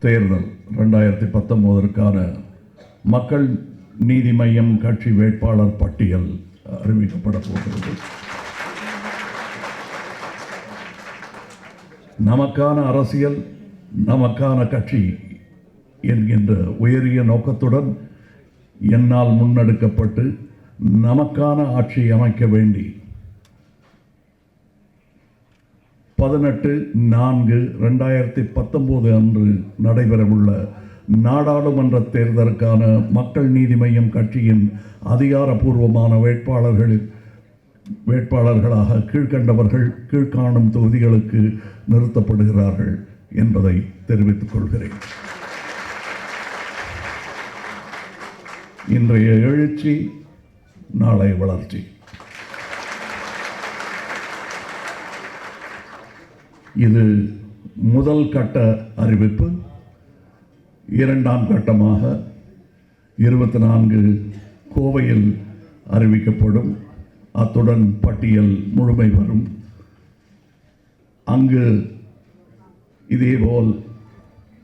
தேர்தல் ரெண்டாயிரத்தி பத்தொம்போதற்கான மக்கள் நீதி மையம் கட்சி வேட்பாளர் பட்டியல் அறிவிக்கப்பட போகிறது. நமக்கான அரசியல் நமக்கான கட்சி என்கின்ற உயரிய நோக்கத்துடன் என்னால் முன்னெடுக்கப்பட்டு நமக்கான ஆட்சி அமைக்க வேண்டி பதினெட்டு நான்கு ரெண்டாயிரத்தி பத்தொம்போது அன்று நடைபெறவுள்ள நாடாளுமன்ற தேர்தலுக்கான மக்கள் நீதி மய்யம் கட்சியின் அதிகாரப்பூர்வமான வேட்பாளர்கள் வேட்பாளர்களாக கீழ்கண்டவர்கள் கீழ்காணும் தொகுதிகளுக்கு நிறுத்தப்படுகிறார்கள் என்பதை தெரிவித்துக் கொள்கிறேன். இன்றைய எழுச்சி நாளை வளர்ச்சி. இது முதல் கட்ட அறிவிப்பு. இரண்டாம் கட்டமாக இருபத்தி நான்கு கோவையில் அறிவிக்கப்படும். அத்துடன் பட்டியல் முழுமை வரும். அங்கு இதேபோல்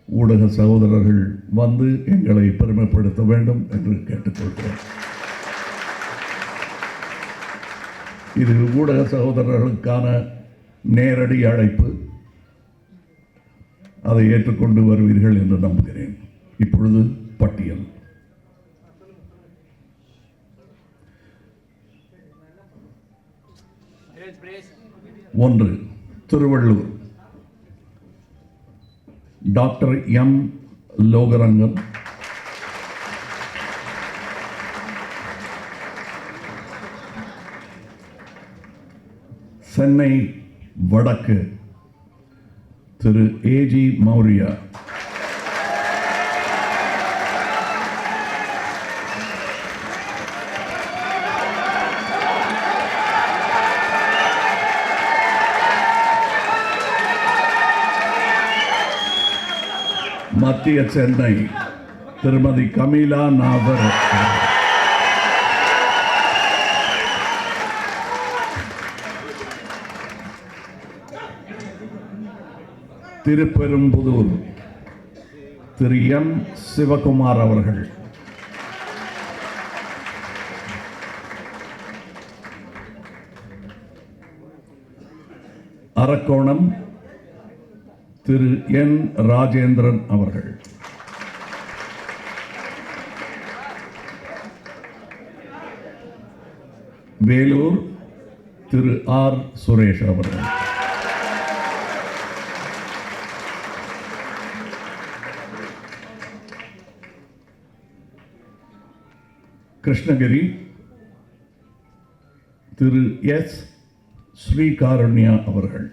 ஊடக சகோதரர்கள் வந்து எங்களை பெருமைப்படுத்த வேண்டும் என்று கேட்டுக்கொள்கிறேன் இது ஊடக சகோதரர்களுக்கான நேரடி அழைப்பு. அதை ஏற்றுக்கொண்டு வருவீர்கள் என்று நம்புகிறேன். இப்பொழுது பட்டியல். ஒன்று திருவள்ளூர். Doctor M. லோகரங்கம். சென்னை வடக்கு. Thiru A G Mauriya. மத்திய சென்னை திருமதி கமீலா நாதர் திருப்பெரும்புதூர் திரு எம். சிவகுமார் அவர்கள். அரக்கோணம் திரு என். ராஜேந்திரன் அவர்கள். வேலூர் திரு ஆர். சுரேஷ் அவர்கள். கிருஷ்ணகிரி திரு எஸ். ஸ்ரீகாருண்யா அவர்கள்.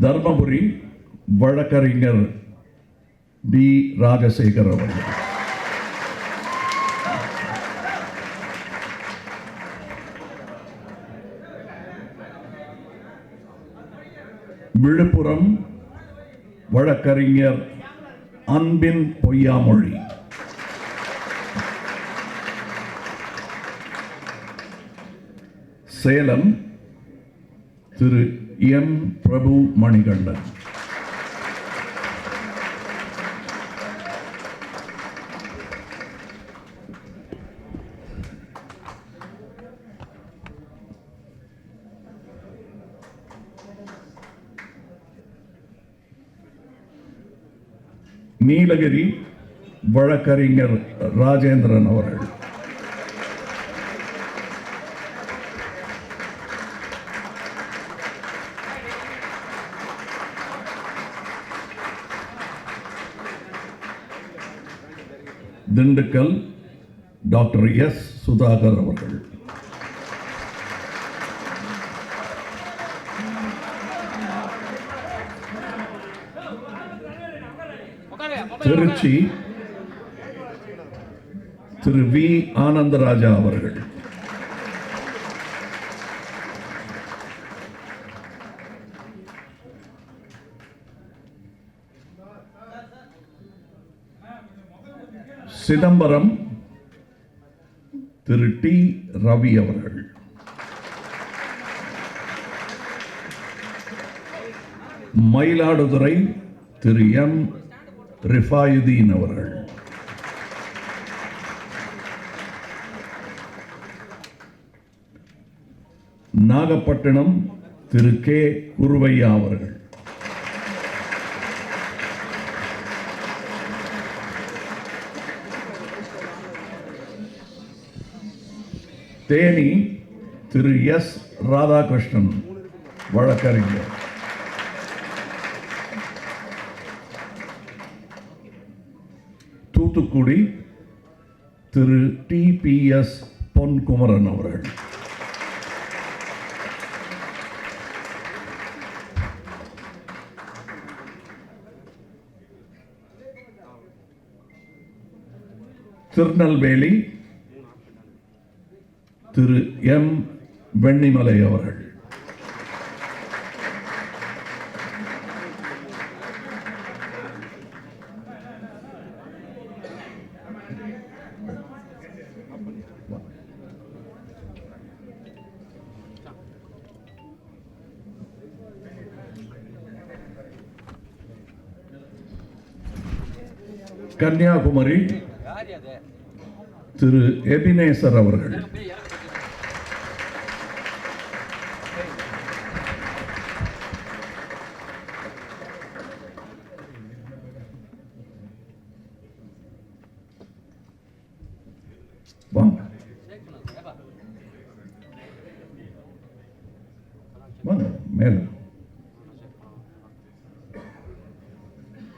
தர்மபுரி வழக்கறிஞர் டி. ராஜசேகர் அவர்கள். விழுப்புரம் வழக்கறிஞர் அன்பின் பொய்யாமொழி சேலம் திரு எம். பிரபு மணிகண்டன். நீலகிரி வழக்கறிஞர் ராஜேந்திரன் அவர்கள். Dindigul doctor S. சுதாகர் அவர்கள். திருச்சி திரு வி ஆனந்தராஜா அவர்கள். சிதம்பரம் திரு டி ரவி அவர்கள். மயிலாடுதுறை திரு எம் ரிஃபாயுதீன் அவர்கள். நாகப்பட்டினம் திரு கே. குருவையா அவர்கள். தேனி திரு எஸ். ராதாகிருஷ்ணன் வழக்கறிஞர். Thoothukudi Thiru T P S Ponkumaran அவர்கள். திருநெல்வேலி திரு எம் வெண்ணிமலை அவர்கள். கன்னியாகுமரி திரு எபினேசர் அவர்கள். வாங்க. வாங்க மேல.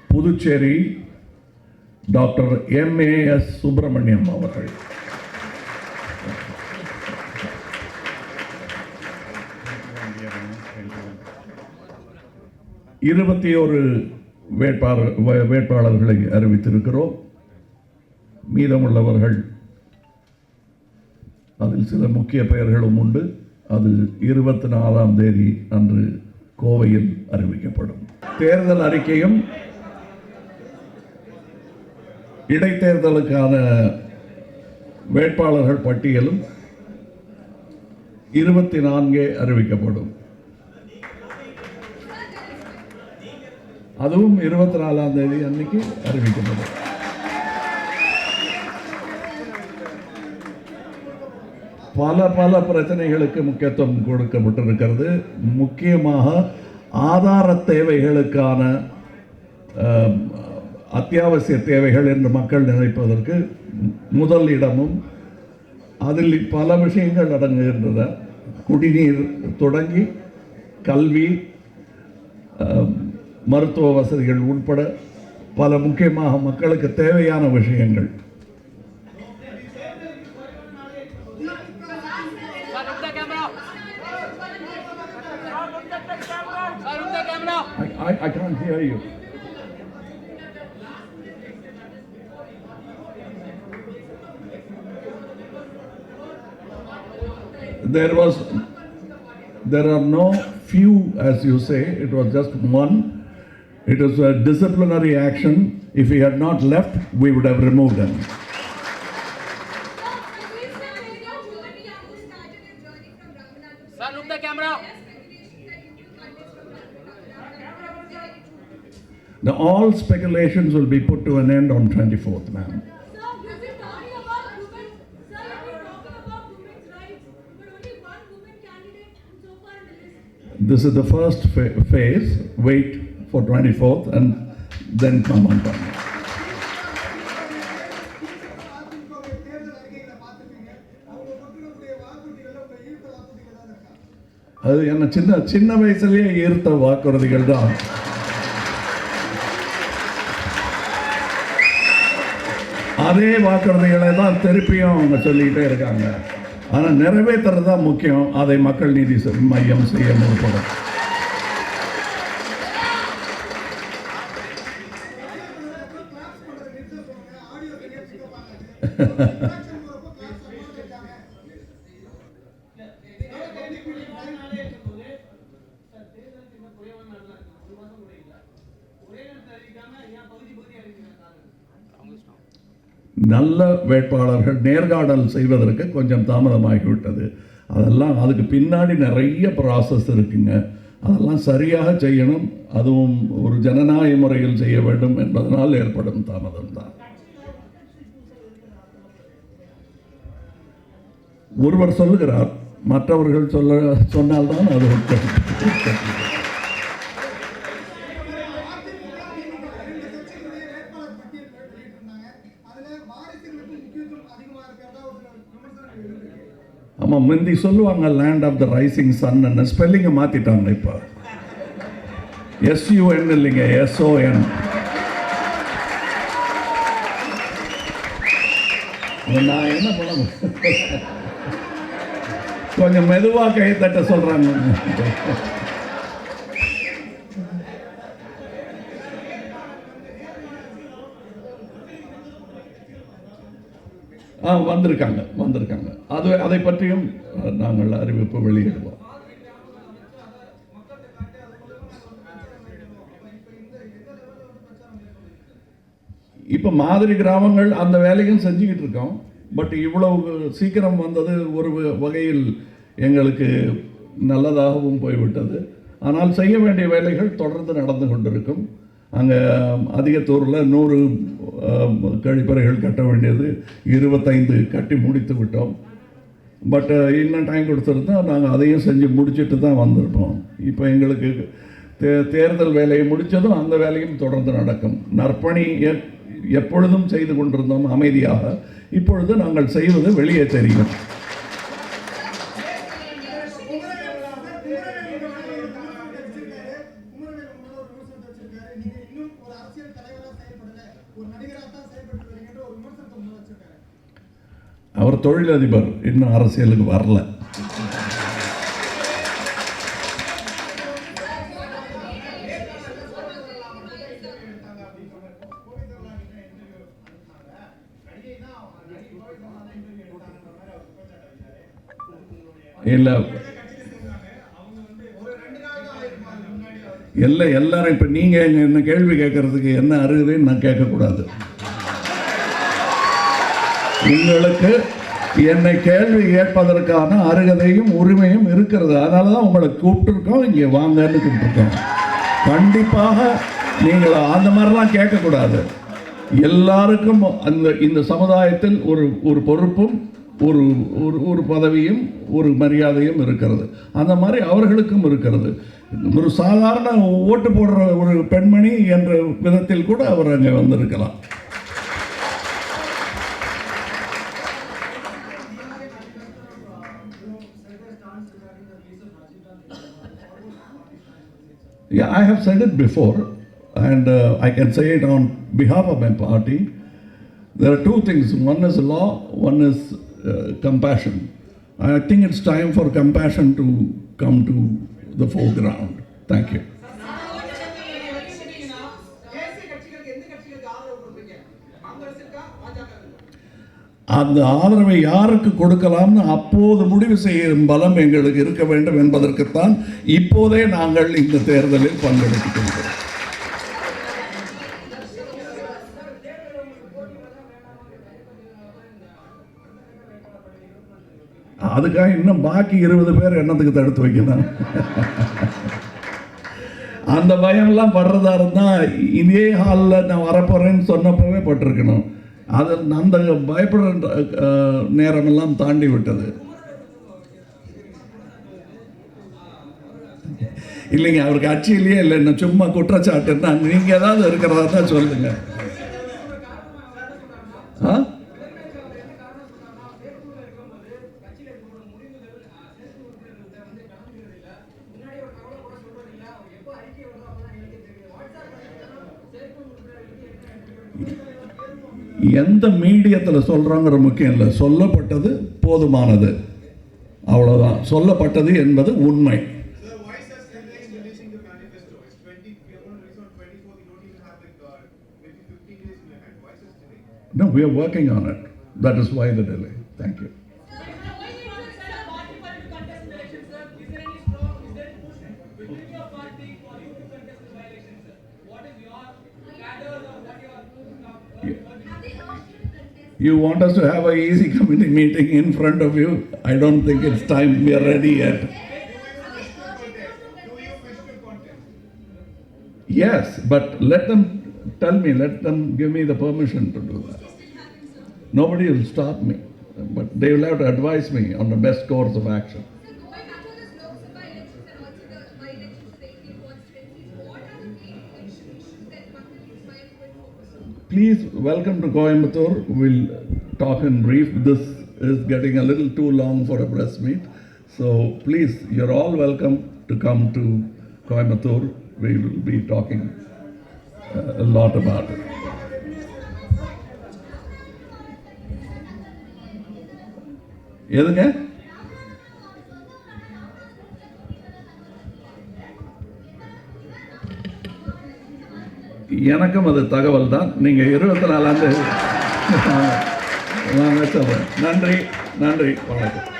Puducherry doctor M A S Subramaniam அவர்கள். இருபத்தி ஒரு வேட்பாளர் வேட்பாளர்களை அறிவித்திருக்கிறோம். மீதமுள்ளவர்கள் அதில் சில முக்கிய பெயர்களும் உண்டு. அது இருபத்தி நாலாம் தேதி அன்று கோவையில் அறிவிக்கப்படும். தேர்தல் அறிக்கையும் இடைத்தேர்தலுக்கான வேட்பாளர்கள் பட்டியலும் இருபத்தி நான்கே அறிவிக்கப்படும். அதுவும் இருபத்தி நாலாம் தேதி அன்னைக்கு அறிவிக்கப்படும். பல பல பிரச்சனைகளுக்கு முக்கியத்துவம் கொடுக்கப்பட்டிருக்கிறது. முக்கியமாக ஆதார தேவைகளுக்கான அத்தியாவசிய தேவைகள் என்று மக்கள் நினைப்பதற்கு முதல் இடமும் அதில் பல விஷயங்கள் அடங்குகின்றன குடிநீர் தொடங்கி கல்வி மருத்துவ வசதிகள் உட்பட பல முக்கியமாக மக்களுக்கு தேவையான விஷயங்கள் I, I, I can't hear you. There was, there are no few, as you say, it was just one. It was a disciplinary action. If he had not left, we would have removed him. Sir, look the camera. Now, all speculations will be put to an end on 24th, ma'am. This is the first fa- phase. Wait for 24th and then come on time. அது என்ன சின்ன சின்ன வயசுலயே ஈர்த்த வாக்குறுதிகள் தான் அதே வாக்குறுதிகளை தான் திருப்பியும் அவங்க சொல்லிக்கிட்டே இருக்காங்க ஆனால் நிறைவேற்றுறது தான் முக்கியம் அதை மக்கள் நீதி மையம் செய்ய முற்படும் பண்றதை நிறுத்த சொல்லுங்க. ஆடியோ சரியா pick நல்ல வேட்பாளர்கள் நேர்காணல் செய்வதற்கு கொஞ்சம் தாமதமாகிவிட்டது. அதெல்லாம் அதுக்கு பின்னாடி நிறைய ப்ராசஸ் இருக்குங்க. அதெல்லாம் சரியாக செய்யணும். அதுவும் ஒரு ஜனநாயக முறையில் செய்ய வேண்டும் என்பதனால் ஏற்படும் தாமதம் தான் ஒருவர் சொல்லுகிறார். மற்றவர்கள் சொல்ல சொன்னால்தான் அது ஆமாம் முந்தி சொல்லுவாங்க land of the rising sun ஸ்பெல்லிங்கை மாற்றிட்டாங்க இப்போ. எஸ்யூஎன் இல்லைங்க எஸ்ஓஎன் நான் என்ன பண்ண கொஞ்சம் மெதுவாக கை தட்ட சொல்கிறாங்க ஆ வந்திருக்காங்க வந்து அது அதை பற்றியும் நாங்கள் அறிவிப்பு வெளியிடுவோம். இப்போ மாதிரி கிராமங்கள் அந்த வேலையும் செஞ்சுக்கிட்டு இருக்கோம். பட் இவ்வளவு சீக்கிரம் வந்தது ஒரு வகையில் எங்களுக்கு நல்லதாகவும் போய்விட்டது. ஆனால் செய்ய வேண்டிய வேலைகள் தொடர்ந்து நடந்து கொண்டிருக்கும். அங்கே அதிகத்தூரில் நூறு கழிப்பறைகள் கட்ட வேண்டியது இருபத்தைந்து கட்டி முடித்து விட்டோம். பட் uh, இன்னும் டைம் கொடுத்துருந்தா நாங்கள் அதையும் செஞ்சு முடிச்சுட்டு தான் வந்திருப்போம். இப்போ எங்களுக்கு தே தேர்தல் வேலையை முடித்ததும் அந்த வேலையும் தொடர்ந்து நடக்கும். நற்பணி எப்பொழுதும் செய்து கொண்டிருந்தோம் அமைதியாக. இப்பொழுது நாங்கள் செய்வது வெளியே தெரியும். தொழிலதிபர் இன்னும் அரசியலுக்கு வரல. இல்லை. இல்லை எல்லாரும் இப்போ நீங்கள் என்ன கேள்வி கேட்கறதுக்கு என்ன அருகுதுன்னு நான் கேட்கக்கூடாது. உங்களுக்கு என்னை கேள்வி கேட்பதற்கான அருகதையும் உரிமையும் இருக்கிறது. அதனால தான் உங்களை கூப்பிட்டுருக்கோம் இங்கே வாங்கன்னு கூப்பிட்டுருக்கோம். கண்டிப்பாக நீங்கள் அந்த மாதிரிலாம் கேட்கக்கூடாது. எல்லாருக்கும் அந்த இந்த சமுதாயத்தில் ஒரு ஒரு பொறுப்பும் ஒரு ஒரு ஒரு பதவியும் ஒரு மரியாதையும் இருக்கிறது. அந்த மாதிரி அவர்களுக்கும் இருக்கிறது. ஒரு சாதாரண ஓட்டு போடுற ஒரு பெண்மணி என்ற விதத்தில் கூட அவர் அங்கே வந்திருக்கலாம். Yeah, I have said it before, and uh, I can say it on behalf of my party. There are two things one is law, one is uh, compassion. I think it's time for compassion to come to the foreground. Thank you. அந்த ஆதரவை யாருக்கு கொடுக்கலாம்னு அப்போது முடிவு செய்யும் பலம் எங்களுக்கு இருக்க வேண்டும் என்பதற்குத்தான் இப்போதே நாங்கள் இந்த தேர்தலில் பங்கெடுத்துக்கொள்கிறோம் அதுக்காக இன்னும் பாக்கி இருபது பேர் என்னத்துக்கு தடுத்து வைக்கணும்? அந்த பயம்லாம் படுறதா இருந்தால் இதே ஹாலில் நான் வரப்போகிறேன்னு சொன்னப்பவே பட்டிருக்கணும். அது அந்த பயப்படுற நேரமெல்லாம் தாண்டி விட்டது இல்லைங்க அவர் கட்சியிலேயே இல்லை என்ன சும்மா குற்றச்சாட்டுன்னா நீங்கள் ஏதாவது இருக்கிறதா தான் சொல்லுங்க. ஆ? எந்த மீடியத்தில் சொல்கிறோங்கிற முக்கியம் இல்லை சொல்லப்பட்டது போதுமானது அவ்வளோதான் சொல்லப்பட்டது என்பது உண்மை No, we are working on it. That is why the delay. Thank you. You want us to have a easy committee meeting in front of you? I don't think it's time. We are ready yet. Yes, but let them tell me, let them give me the permission to do that. Nobody will stop me, but they will have to advise me on the best course of action. Please welcome to Coimbatore. We'll talk in brief. This is getting a little too long for a press meet. So please, you're all welcome to come to Coimbatore. We will be talking uh, a lot about it. எதுங்க எனக்கும் அது தகவல் தான் நீங்கள் இருபத்தி நாலாந்து நான் சொல்கிறேன் நன்றி நன்றி வணக்கம்.